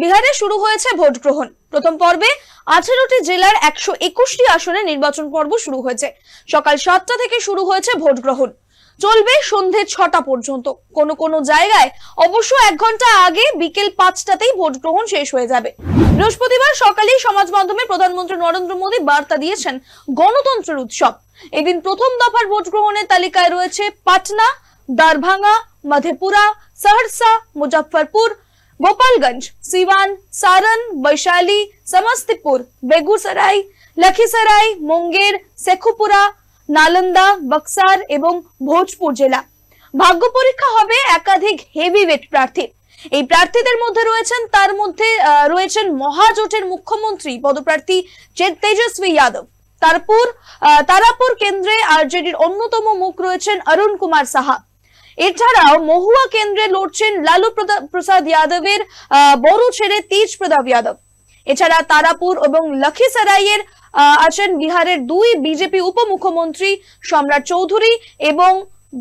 বিহারে শুরু হয়েছে ভোট গ্রহণ। প্রথম পর্বে আঠেরোটি জেলার একশো একুশটি আসনে নির্বাচন পর্ব শুরু হয়েছে। সকাল সাতটা থেকে শুরু হয়েছে ভোট গ্রহণ। চলবে সন্ধে ছটা পর্যন্ত। কোন কোন জায়গায় অবশ্য এক ঘণ্টা আগে বিকেল পাঁচটাতেই ভোট গ্রহণ শেষ হয়ে যাবে। বৃহস্পতিবার সকালেই সমাজ মাধ্যমে প্রধানমন্ত্রী নরেন্দ্র মোদী বার্তা দিয়েছেন গণতন্ত্রের উৎসব। এদিন প্রথম দফার ভোট গ্রহণের তালিকায় রয়েছে পাটনা, দারভাঙ্গা, মধেপুরা, সহরসা মুজফরপুর गोपालगंज सिवान सारण वैशाली समस्तीपुर बेगूसराय लखीसराय मुंगेर शेखुपुरा নালন্দা বক্সার এবং ভোজপুর জেলা ভাগ্য পরীক্ষা হবে একাধিক হেভিওয়েট প্রার্থী এই প্রার্থীদের মধ্যে রয়েছেন তার মধ্যে আহ, রয়েছেন মহাজোটের মুখ্যমন্ত্রী পদপ্রার্থী চে- তেজস্বী যাদব তারপর আহ, তারাপুর কেন্দ্রে আরজেডির অন্যতম মুখ রয়েছেন অরুণ কুমার সাহা এছাড়াও মহুয়া কেন্দ্রে লড়ছেন লালু প্রসাদ যাদবের বড় ছেলে তেজ প্রতাপ যাদব। এছাড়া তারাপুর এবং লখীসরাইয়ের আহ, আছেন বিহারের দুই বিজেপি উপমুখ্যমন্ত্রী সম্রাট চৌধুরী এবং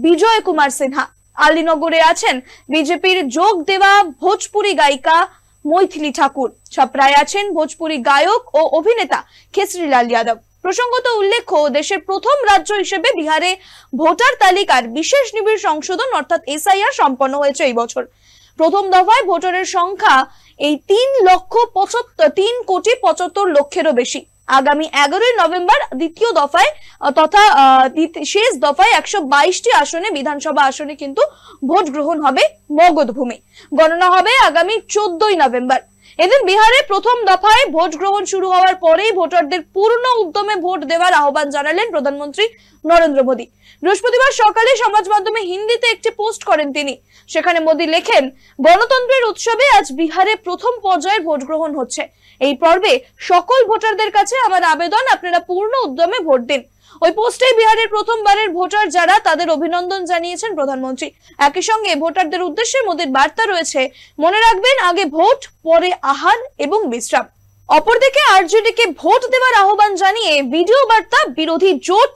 বিজয় কুমার সিনহা। আলীনগরে আছেন বিজেপির যোগ দেওয়া ভোজপুরি গায়িকা মৈথিলি ঠাকুর। ছাপড়ায় আছেন ভোজপুরি গায়ক ও অভিনেতা খেসরিলাল যাদব। প্রসঙ্গত উল্লেখ্য, দেশের প্রথম রাজ্য হিসেবে বিহারে ভোটার তালিকার বিশেষ নিবিড় সংশোধন, অর্থাৎ এসআইআর, সম্পন্ন হয়েছে এই বছর। প্রথম দফায় ভোটারের সংখ্যা এই তিন লক্ষ পঁচাত্তর, তিন কোটি পঁচাত্তর লক্ষেরও বেশি। আগামী এগারোই নভেম্বর দ্বিতীয় দফায় তথা শেষ দফায় একশো বাইশটি আসনে বিধানসভা আসনে কিন্তু ভোট গ্রহণ হবে মগধভূমি। গণনা হবে আগামী চোদ্দই নভেম্বর। এদিন বিহারে প্রথম দফায় ভোট গ্রহণ শুরু হওয়ার পরেই ভোটারদের পূর্ণ উদ্যমে ভোট দেওয়ার আহ্বান জানালেন প্রধানমন্ত্রী নরেন্দ্র মোদী। বৃহস্পতিবার সকালে সমাজ মাধ্যমে হিন্দিতে একটি পোস্ট করেন তিনি। সেখানে মোদী লেখেন, গণতন্ত্রের উৎসবে আজ বিহারে প্রথম পর্যায়ের ভোট গ্রহণ হচ্ছে। এই পর্বে সকল ভোটারদের কাছে আমার আবেদন, আপনারা পূর্ণ উদ্যমে ভোট দিন। ওই পোস্টে বিহারের প্রথমবারের ভোটার যারা, তাদের অভিনন্দন জানিয়েছেন প্রধানমন্ত্রী। একই সঙ্গে ভোটারদের উদ্দেশ্যে মোদীর বার্তা রয়েছে, মনে রাখবেন, আগে ভোট, পরে আহার এবং বিশ্রাম। অপরদিকে আরজেডিকে ভোট দেওয়ার আহ্বান জানিয়ে ভিডিও বার্তা, বিরোধী জোট,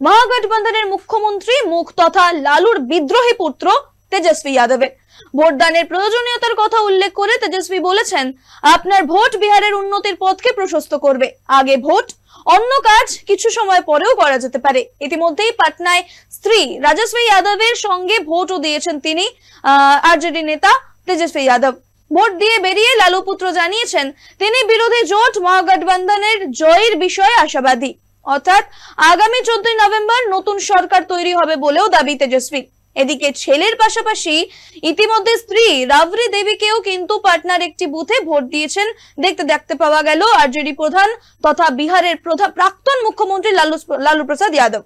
মহাগঠবন্ধনের মুখ্যমন্ত্রী মুখ তথা লালুর বিদ্রোহী পুত্র তেজস্বী যাদবের। ভোটদানের প্রয়োজনীয়তার কথা উল্লেখ করে তেজস্বী বলেছেন, আপনার ভোট বিহারের উন্নতির পথকে প্রশস্ত করবে। আগে ভোট, অন্য কাজ কিছু সময় পরেও করা যেতে পারে। ইতিমধ্যেই পাটনায় স্ত্রী রাজস্বী যাদবের সঙ্গে ভোটও দিয়েছেন তিনি আরজেডি নেতা তেজস্বী যাদব। ভোট দিয়ে বেরিয়ে লালু পুত্র জানিয়েছেন, তিনি বিরোধী জোট মহাগঠবন্ধনের জয়ের বিষয়ে আশাবাদী। অর্থাৎ আগামী চোদ্দই নভেম্বর নতুন সরকার তৈরি হবে বলেও দাবি তেজস্বী। এদিকে ছেলের পাশাপাশি ইতিমধ্যে স্ত্রী রাবরি দেবীকেও কিন্তু পাটনার একটি বুথে ভোট দিয়েছেন। দেখতে দেখতে পাওয়া গেল আরজেডি প্রধান তথা বিহারের প্রধান প্রাক্তন মুখ্যমন্ত্রী লালু লালু প্রসাদ যাদব।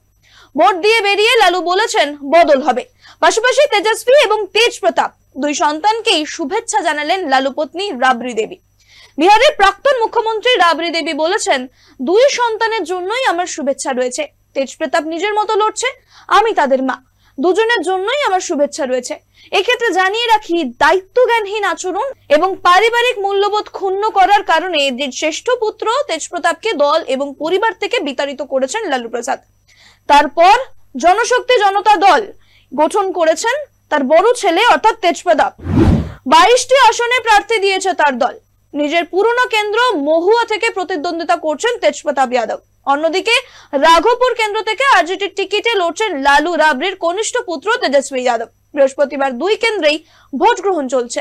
ভোট দিয়ে বেরিয়ে লালু বলেছেন বদল হবে। পাশাপাশি তেজস্বী এবং তেজ প্রতাপ দুই সন্তানকেই শুভেচ্ছা জানালেন লালু পত্নী রাবরি দেবী। বিহারের প্রাক্তন মুখ্যমন্ত্রী রাবরি দেবী বলেছেন, দুই সন্তানের জন্যই আমার শুভেচ্ছা রয়েছে। তেজ প্রতাপ নিজের মতো লড়ছে, আমি তাদের মা। দুজনের জন্যই আমার শুভেচ্ছা রয়েছে। এক্ষেত্রে জানিয়ে রাখি, দায়িত্বজ্ঞানহীন আচরণ এবং পারিবারিক মূল্যবোধ ক্ষুণ্ণ করার কারণে যে শ্রেষ্ঠ পুত্র তেজপ্রতাপকে দল এবং পরিবার থেকে বিতাড়িত করেছেন লালু প্রসাদ তারপর জনশক্তি জনতা দল গঠন করেছেন তার বড় ছেলে, অর্থাৎ তেজপ্রতাপ। বাইশটি আসনে প্রার্থী দিয়েছে তার দল। নিজের পুরনো কেন্দ্র মহুয়া থেকে প্রতিদ্বন্দ্বিতা করছেন তেজপ্রতাপ যাদব। অন্যদিকে, রাঘবপুর কেন্দ্র থেকে আরজেটির টিকিটে লড়ছেন লালু রাবড়ির কনিষ্ঠ পুত্র তেজস্বী যাদব। বৃহস্পতিবার দুই কেন্দ্রেই ভোট গ্রহণ চলছে।